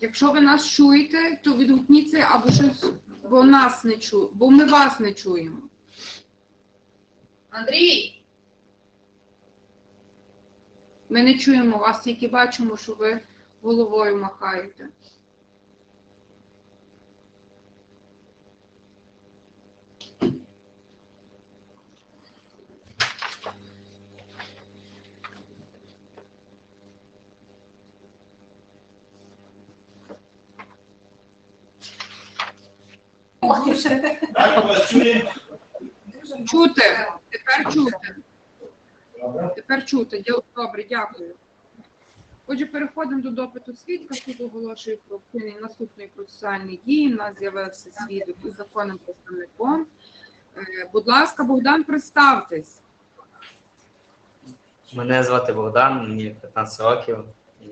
Якщо ви нас чуєте, то відгукніться або щось, бо нас не чу, бо ми вас не чуємо. Андрій! Ми не чуємо вас, тільки бачимо, що ви головою махаєте. Так, вас чує? Чути, тепер чути. Тепер чути. Дя- Добре, дякую. Отже, переходимо до допиту свідка. Суд оголошує про вчинення наступної процесуальної дії. У нас з'явився свідок із законним представником. Е, Будь ласка, Богдан, представтесь. Мене звати Богдан, мені 15 років. І,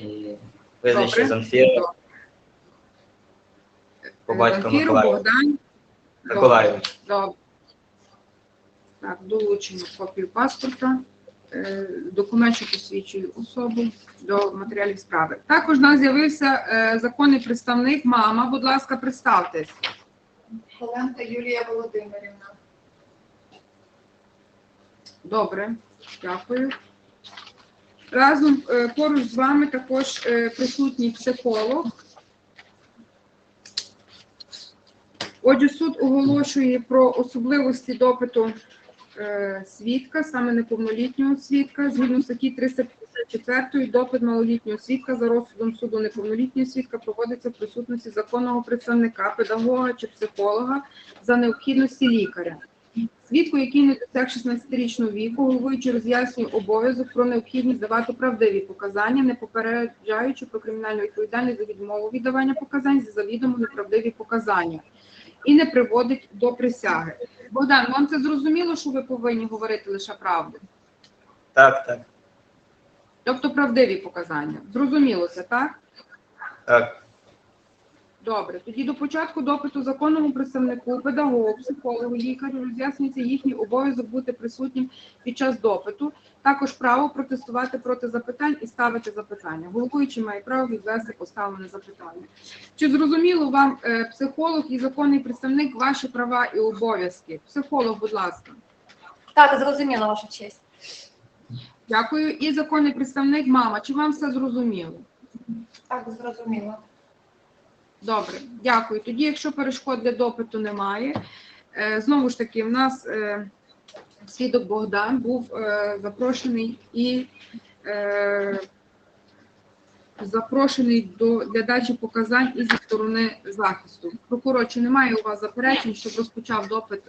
і визначив Добре. Замфір по батьку. Богдан. Миколаївич. Добре. Так, долучимо копію паспорта, е, документ, що посвідчує особу до матеріалів справи. Також у нас з'явився е, законний представник, мама. Будь ласка, представтесь. Холенка Юлія Володимирівна. Добре, дякую. Разом е, поруч з вами також присутній психолог. Отже, суд оголошує про особливості допиту е, свідка, саме неповнолітнього свідка. Згідно статті 354 допит малолітнього свідка за розсудом суду неповнолітнього свідка проводиться в присутності законного представника, педагога чи психолога за необхідності лікаря. Свідку, який не досяг 16-річного віку, головуючи роз'яснює обов'язок про необхідність давати правдиві показання, не попереджаючи про кримінальну відповідальність за відмову від давання показань за завідомо неправдиві показання і не приводить до присяги. Богдан, вам це зрозуміло, що ви повинні говорити лише правду? Так, так, Тобто правдиві показання. Зрозуміло це, так? так. Добре, тоді до початку допиту законному представнику, педагогу, психологу, лікарю роз'яснюється їхній обов'язок бути присутнім під час допиту. Також право протестувати проти запитань і ставити запитання. Головуючий має право відвести поставлене запитання. Чи зрозуміло вам е, психолог і законний представник ваші права і обов'язки? Психолог, будь ласка. Так, зрозуміла ваша честь. Дякую. І законний представник, мама. Чи вам все зрозуміло? Так, зрозуміло. Добре, дякую. Тоді, якщо перешкод для допиту немає, е, знову ж таки, в нас е, свідок Богдан був е, запрошений і запрошений до для дачі показань і зі сторони захисту. Прокурор, чи немає у вас заперечень, щоб розпочав допит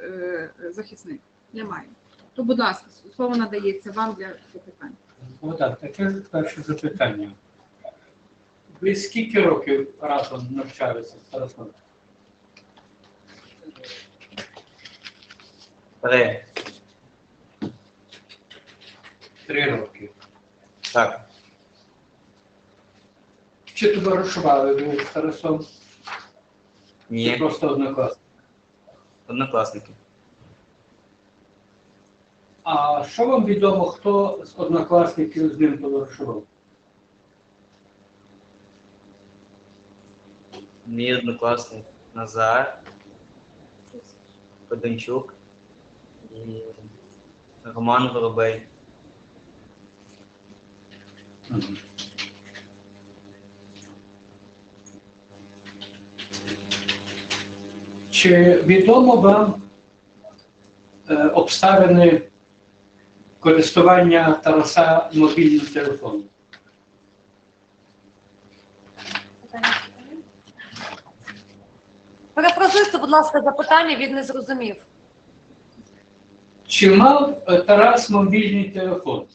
захисник? Немає. То, будь ласка, слово надається вам для запитань. Богдан, таке перше запитання. Ви скільки років разом навчалися з Тарасом? Три. Три роки. Так. Чи товаришували ви з Тарасом? Чи просто однокласники? Однокласники. А що вам відомо, хто з однокласників з ним товаришував? Мій однокласник Назар, Коденчук і Роман Воробей. Чи відомо вам е, обставини користування Тараса мобільним телефоном? Перепросуйте, будь ласка, запитання, він не зрозумів. Чи мав е, Тарас мобільний телефон?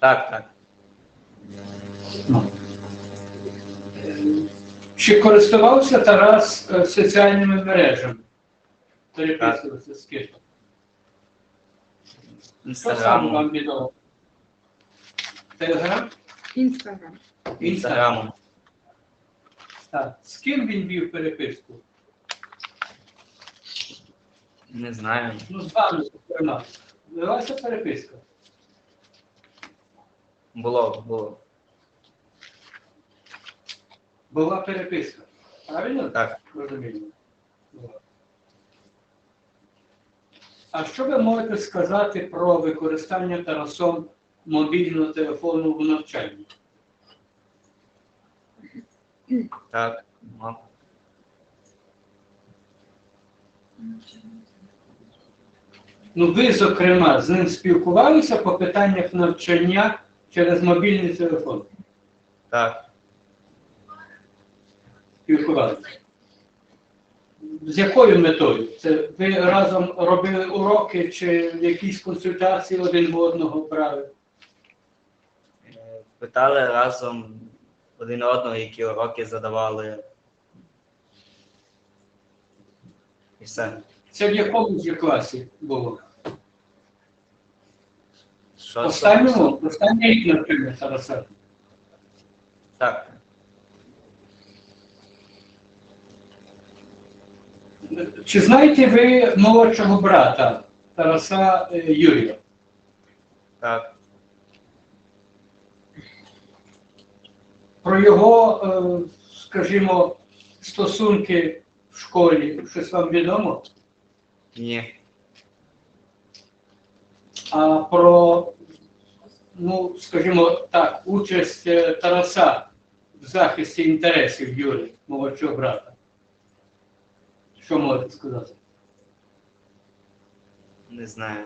Так, так. Чи користувався Тарас е, соціальними мережами? Переписувався з ким? Що саме Інстаграмом. вам відомо? Телеграм? Інстаграм. Інстаграмом. Так. З ким він вів переписку? Не знаю. Ну, з вами, зокрема. Велася переписка. Було, було. Була переписка. Правильно? Так. Розумію. А що ви можете сказати про використання Тарасом мобільного телефону в навчанні? Так. мав. Ну, ви, зокрема, з ним спілкувалися по питаннях навчання через мобільний телефон? Так. Спілкувалися. З якою метою? Це ви разом робили уроки чи якісь консультації один в одного брали? Е, Питали разом один одного, які уроки задавали. І все. Це в якому ж класі було? Що Останньому? Останній рік навчання Тараса. Так. Чи знаєте ви молодшого брата Тараса е, Юрія? Так. Про його, е, скажімо, стосунки в школі щось вам відомо? Ні. А про, ну, скажімо так, участь е, Тараса в захисті інтересів Юрія, молодшого брата. Що можете сказати? Не знаю.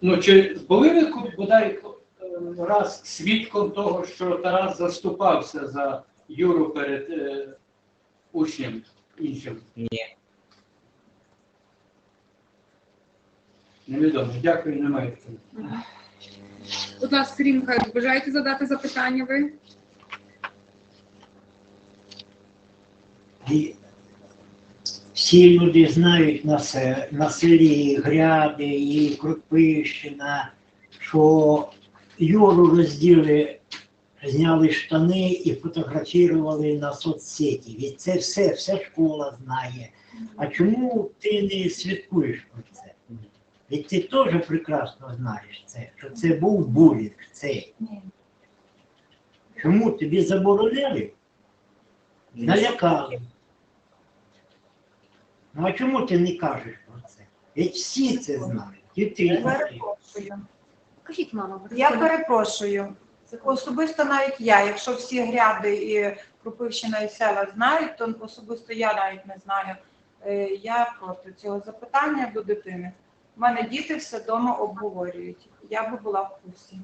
Ну, чи були ви бодай е, раз свідком того, що Тарас заступався за Юру перед е, учнем іншим? Ні. Невідомо. Дякую, немає. питань. Будь ласка, Михайлович, бажаєте задати запитання ви? І всі люди знають на, се, на селі Гряди і Крупищина, що Юру розділи, зняли штани і фотографували на соцсеті. І це все, вся школа знає. А чому ти не святкуєш про це? Ведь ти теж прекрасно знаєш це, що це був булінг цей. Чому тобі заборонили? Налякали. Ну а чому ти не кажеш про це? Ведь всі це знають. І ти. Перепрошую. Кажіть, мама. Я перепрошую. Особисто навіть я, якщо всі гряди і Крупивщина і села знають, то особисто я навіть не знаю. Е, Я проти цього запитання до дитини. У мене діти все вдома обговорюють. Я би була в курсі.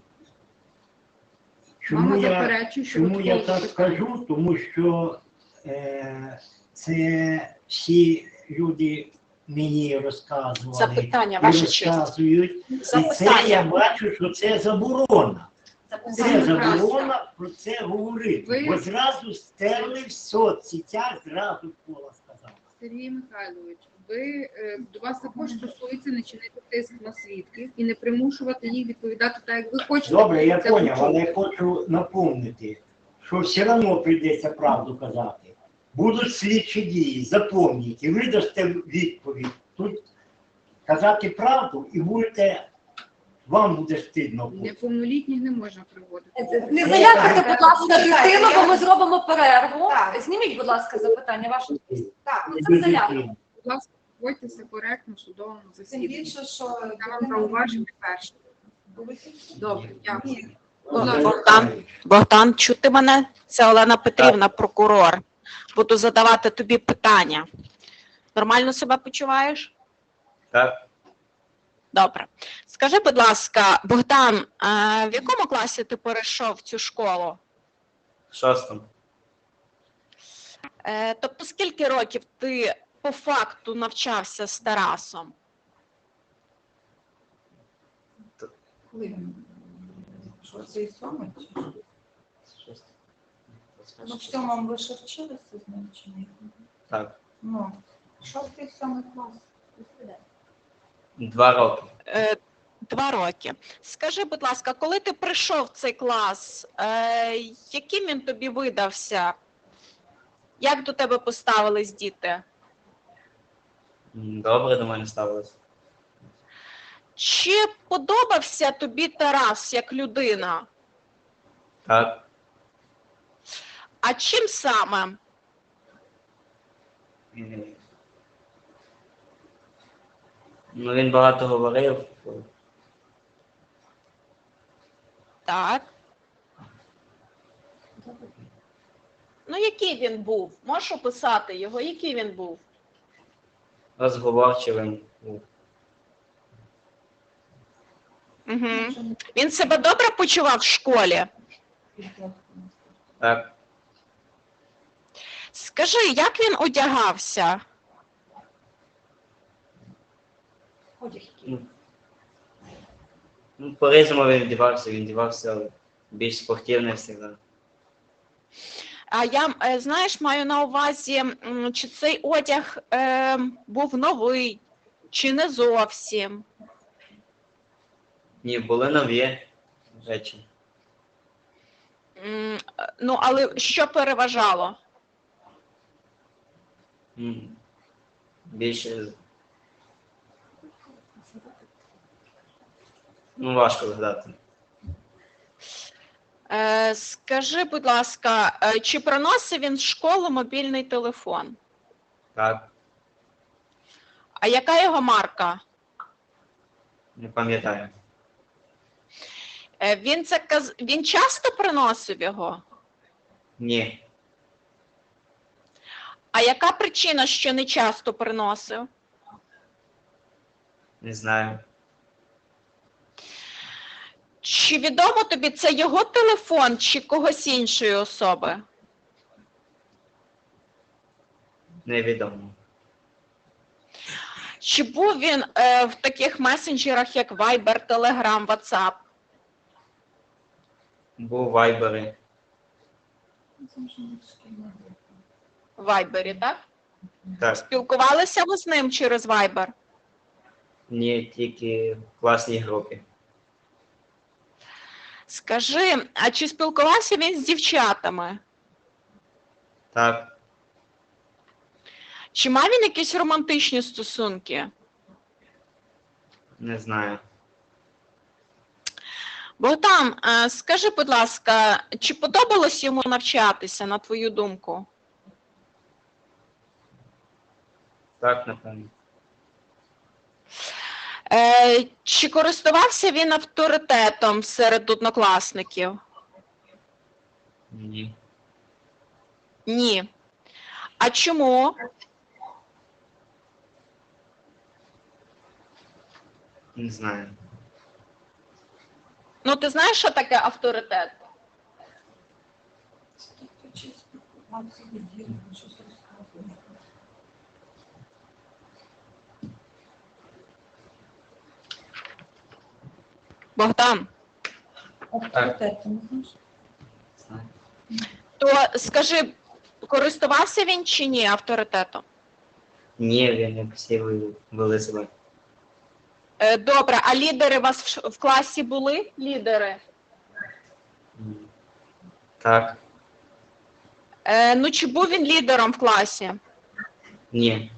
Чому Мама я, заперечує, що чому я так питання. кажу? Тому що е, це всі люди мені розказували. Запитання, і ваша честь. розказують. І це я бачу, що це заборона. Це заборона про це говорити. Ви- Бо зразу стерли в соцсетях, зразу школа сказала. Сергій Михайлович, ви е, до вас також стосується не чинити тиск на свідків і не примушувати їх відповідати так, як ви хочете. Добре, я поняв, але хочу напомнити, що все одно прийдеться правду казати. Будуть слідчі дії, запомніть, і ви дасте відповідь. Тут казати правду і будете, вам буде стидно. Неповнолітніх не можна приводити. Не залякайте, будь ласка, дитину, бо ми зробимо перерву. Так. Зніміть, будь ласка, запитання. Ваше Так, Ну, це заляка. Будь ласка, поводьтеся коректно в судовому тим засіданні. більше, що Я вам зауваження перше. Добре, дякую. Ні. Будь ласка. Богдан, Богдан, чути мене? Це Олена Петрівна, прокурор. Буду задавати тобі питання. Нормально себе почуваєш? Так. Добре. Скажи, будь ласка, Богдан, а в якому класі ти перейшов цю школу? В шостому. Е, тобто, скільки років ти по факту навчався з Тарасом? Коли і сьомий? Шостий. Ну, в сьомому ви ще вчилися з ним чи ні? Так. Ну, шостий, сьомий клас. Два роки. Е, Два роки. Скажи, будь ласка, коли ти прийшов в цей клас, е, яким він тобі видався? Як до тебе поставились діти? М, Добре до мене ставилось. Чи подобався тобі Тарас як людина? Так. А чим саме? Ну, він багато говорив. Так. Ну, який він був? Можеш описати його? Який він був? Розговорчивим був. Угу. Він себе добре почував в школі? Так, Скажи, як він одягався? Одяг? Ну, він вдівався, він вдівався більш спортивно завжди. А я, е, знаєш, маю на увазі, чи цей одяг е, був новий, чи не зовсім. Ні, були нові речі. М, Ну, але що переважало? М, Більше. Ну, важко згадати. Е, Скажи, будь ласка, е, чи приносив він в школу мобільний телефон? Так, А яка його марка? не пам'ятаю. Е, Він це каз... він часто приносив його? Ні, А яка причина, що не часто приносив? не знаю. Чи відомо тобі це його телефон чи когось іншої особи? Невідомо. Чи був він е, в таких месенджерах, як Viber, Telegram, WhatsApp? Був вайбери. В Viber, так? Так, Спілкувалися ви з ним через Viber? ні, тільки в класній групі. Скажи, а чи спілкувався він з дівчатами? Так, Чи мав він якісь романтичні стосунки? не знаю. Богдан, е, скажи, будь ласка, чи подобалось йому навчатися, на твою думку? Так, напевно. Е, Чи користувався він авторитетом серед однокласників? Ні. Ні. А чому? Не знаю. Ну, ти знаєш, що таке авторитет? Богдан, то скажи, користувався він чи ні авторитетом? Ні, він як всі ви- вели себе. Е, Добре, а лідери у вас в ш- в класі були? Лідери? М. Так, Е, Ну, чи був він лідером в класі? ні.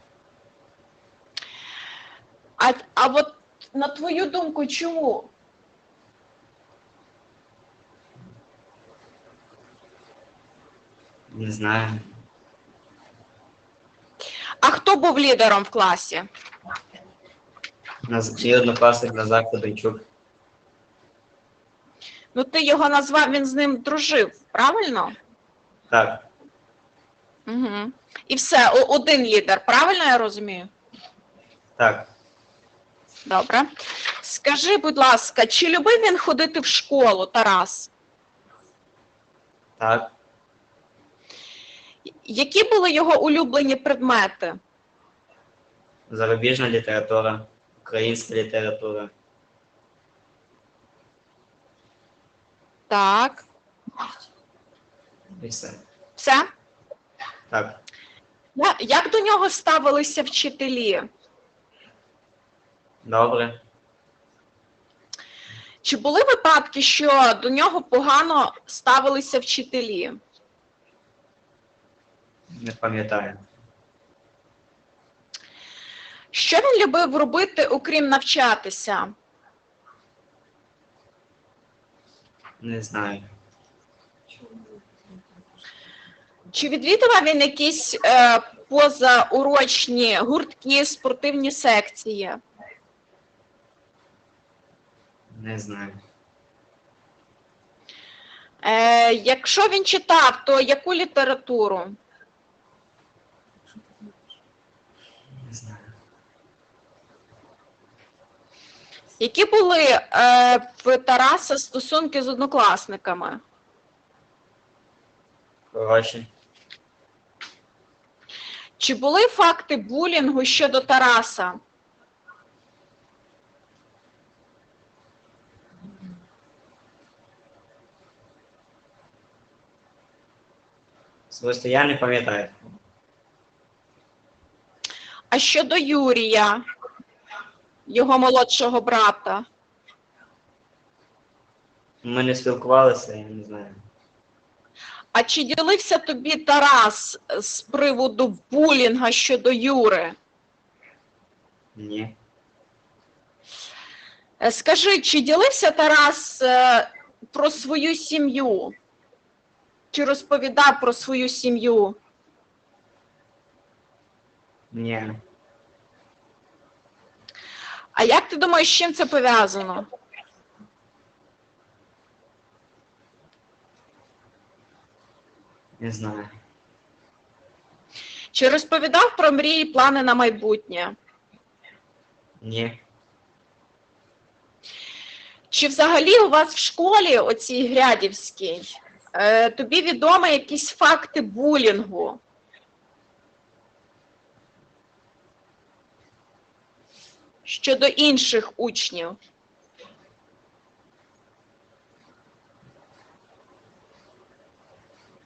А, а от на твою думку, чому? Не знаю. А хто був лідером в класі? Наз... Мій однокласник Назар Федорчук. Ну, ти його назвав, він з ним дружив, правильно? Так, Угу. І все, о- один лідер, правильно я розумію? так, Добре. Скажи, будь ласка, чи любив він ходити в школу, Тарас? так. Які були його улюблені предмети? Зарубіжна література, українська література. Так. І все. Все? Так. Я- Як до нього ставилися вчителі? Добре. Чи були випадки, що до нього погано ставилися вчителі? Не пам'ятаю. Що він любив робити, окрім навчатися? Не знаю. Чи відвідував він якісь е, позаурочні гуртки, спортивні секції? Не знаю. Е, якщо він читав, то яку літературу? Не знаю. Які були е, в Тараса стосунки з однокласниками? Хороші. Чи були факти булінгу щодо Тараса? Особисто я не пам'ятаю. А щодо Юрія, його молодшого брата? Ми не спілкувалися, я не знаю. А чи ділився тобі Тарас з приводу булінга щодо Юри? Ні. Е, Скажи, чи ділився Тарас е, про свою сім'ю? Чи розповідав про свою сім'ю? Ні. А як ти думаєш, з чим це пов'язано? Не знаю. Чи розповідав про мрії і плани на майбутнє? Ні. Чи взагалі у вас в школі, оцій Грядівській, е, тобі відомі якісь факти булінгу? Щодо інших учнів?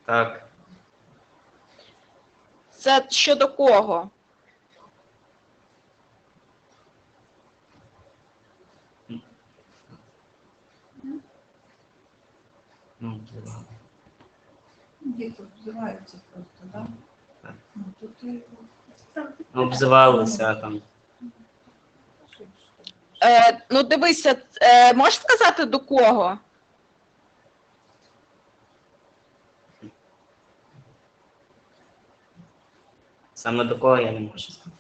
Так. Це щодо кого? Ну. Діти обзиваються просто, так? Так. Ну, то ти Ну, Обзивалися там. Е, ну, дивися, е, можеш сказати до кого? Саме до кого я не можу сказати.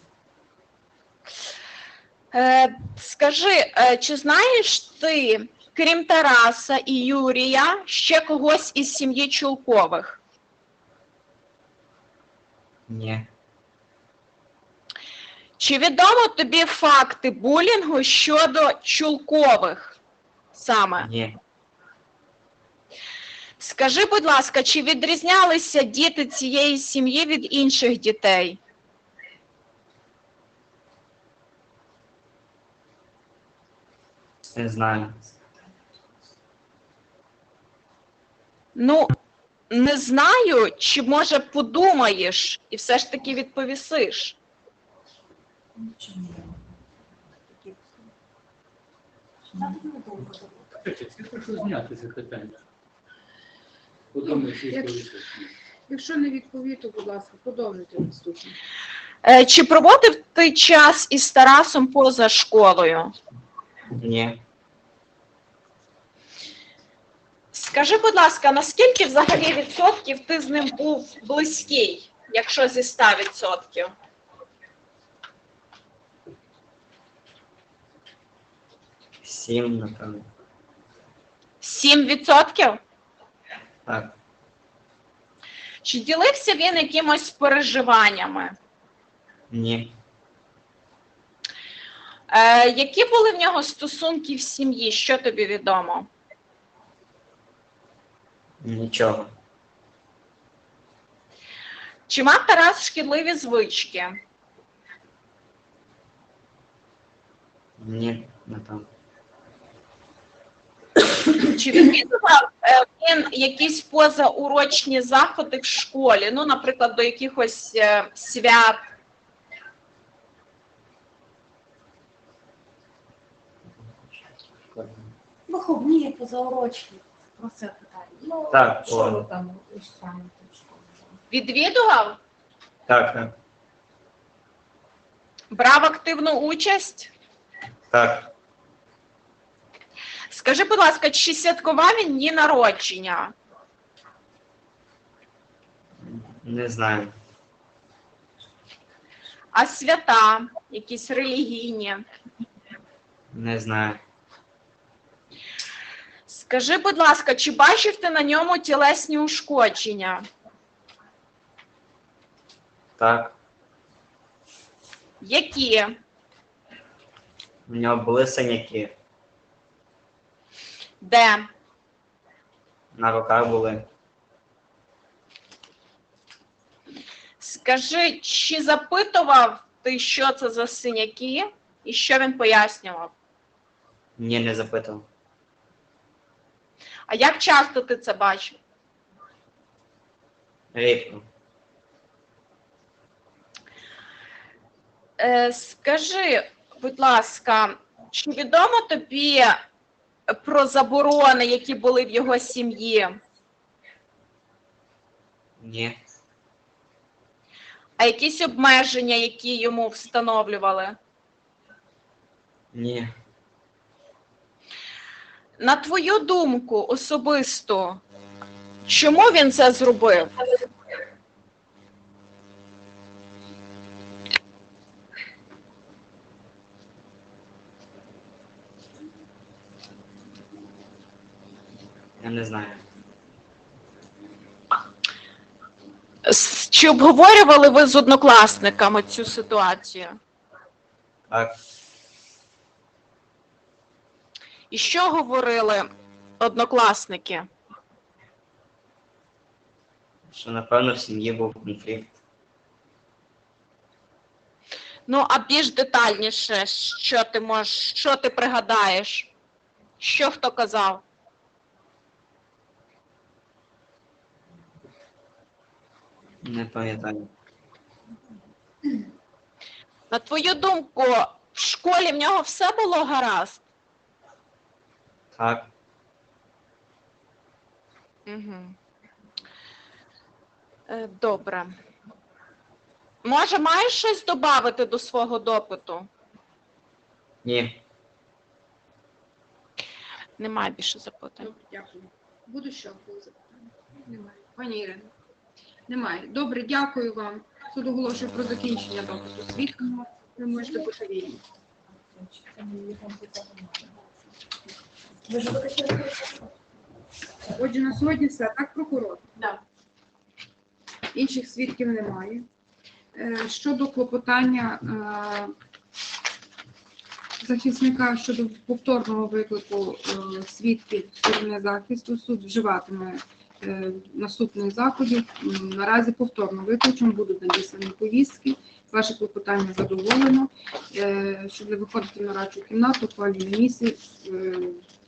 Е, скажи, е, чи знаєш ти, крім Тараса і Юрія, ще когось із сім'ї Чулкових? Ні. Чи відомо тобі факти булінгу щодо Чулкових саме? Ні. Скажи, будь ласка, чи відрізнялися діти цієї сім'ї від інших дітей? Не знаю. Ну, не знаю, чи може подумаєш і все ж таки відповісиш. Нічого я прошу зняти це питання. Якщо- Якщо не відповів, то, будь ласка, продовжуйте наступне. Е, Чи проводив ти час із Тарасом поза школою? Ні. Скажи, будь ласка, наскільки взагалі відсотків ти з ним був близький, якщо зі 100 відсотків? Сім, напевно. 7 відсотків? Так. Чи ділився він якимось переживаннями? Ні. Е, які були в нього стосунки в сім'ї? Що тобі відомо? Нічого. Чи мав Тарас шкідливі звички? Ні, напевно. Чи відвідував е, він якісь позаурочні заходи в школі? Ну, наприклад, до якихось е, свят? Виховні, позаурочні. Про це питання. Ну, Так, що ви там в школі? Відвідував? Так, так. Брав активну участь? Так. Скажи, будь ласка, чи святкував він дні народження? Не знаю. А свята, якісь релігійні. Не знаю. Скажи, будь ласка, чи бачив ти на ньому тілесні ушкодження? Так. Які? У нього були синяки. Де? На руках були. Скажи, чи запитував ти, що це за синяки, і що він пояснював? Ні, не запитав. А як часто ти це бачив? Рідко. Е, скажи, будь ласка, чи відомо тобі про заборони, які були в його сім'ї? Ні. А якісь обмеження, які йому встановлювали? Ні. На твою думку особисто, чому він це зробив? Я не знаю. С- Чи обговорювали ви з однокласниками цю ситуацію? Так. І що говорили однокласники? Що напевно в сім'ї був конфлікт. Ну, а більш детальніше, що ти можеш, що ти пригадаєш? Що хто казав? Не пам'ятаю. На твою думку, в школі в нього все було гаразд? Так. Угу. Е, добре. Може, маєш щось додати до свого допиту? Ні. Немає більше запитань. Добре, дякую. Буду ще коли запитання? Немає. Пані Ірино? Немає. Добре, дякую вам. Суд оголошує про закінчення допиту свідка. Ви можете бути вільні. Отже, на сьогодні все. Так, прокурор? Да. Інших свідків немає. Е, Щодо клопотання е, захисника щодо повторного виклику е, свідків сторони захисту, суд вживатиме наступних заходів. Наразі повторно викличем будуть надіслані повістки. Ваше клопотання задоволено. Е, Щоб не виходити на радчу кімнату, ухвалює місяць. Е,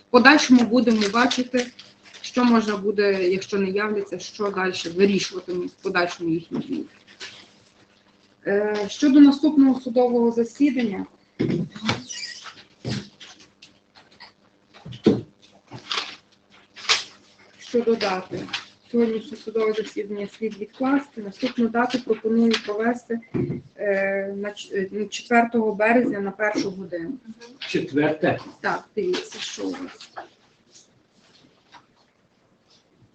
В подальшому будемо бачити, що можна буде, якщо не являться, що далі вирішуватиме в подальшому їхні дії. Е, Щодо наступного судового засідання, щодо дати. Сьогоднішнє судове засідання слід відкласти. Наступну дату пропоную провести е, на ч- е, ну, 4 березня на першу годину. Четверте. Так, дивіться, що у вас.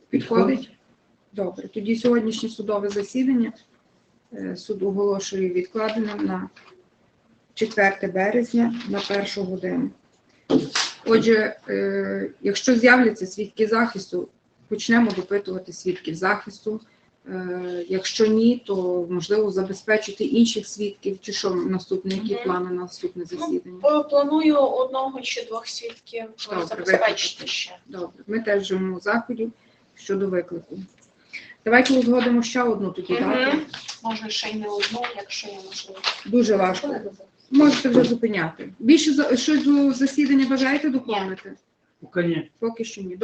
Підходить? Добре. Тоді сьогоднішнє судове засідання е, суд оголошує відкладеним на 4 березня на першу годину. Отже, е, якщо з'являться свідки захисту, почнемо допитувати свідків захисту. Е, Якщо ні, то можливо забезпечити інших свідків, чи що наступне, які плани на наступне засідання. П- Планую одного чи двох свідків Добре, забезпечити викликати. ще. Добре, ми теж живемо заходів щодо виклику. Давайте узгодимо ще одну тоді Мгм. дату. Може, ще й не одну, якщо є можливість. Дуже важко. Можете вже зупиняти. Більше за- щось до засідання бажаєте доповнити? Конечно. Поки що ні.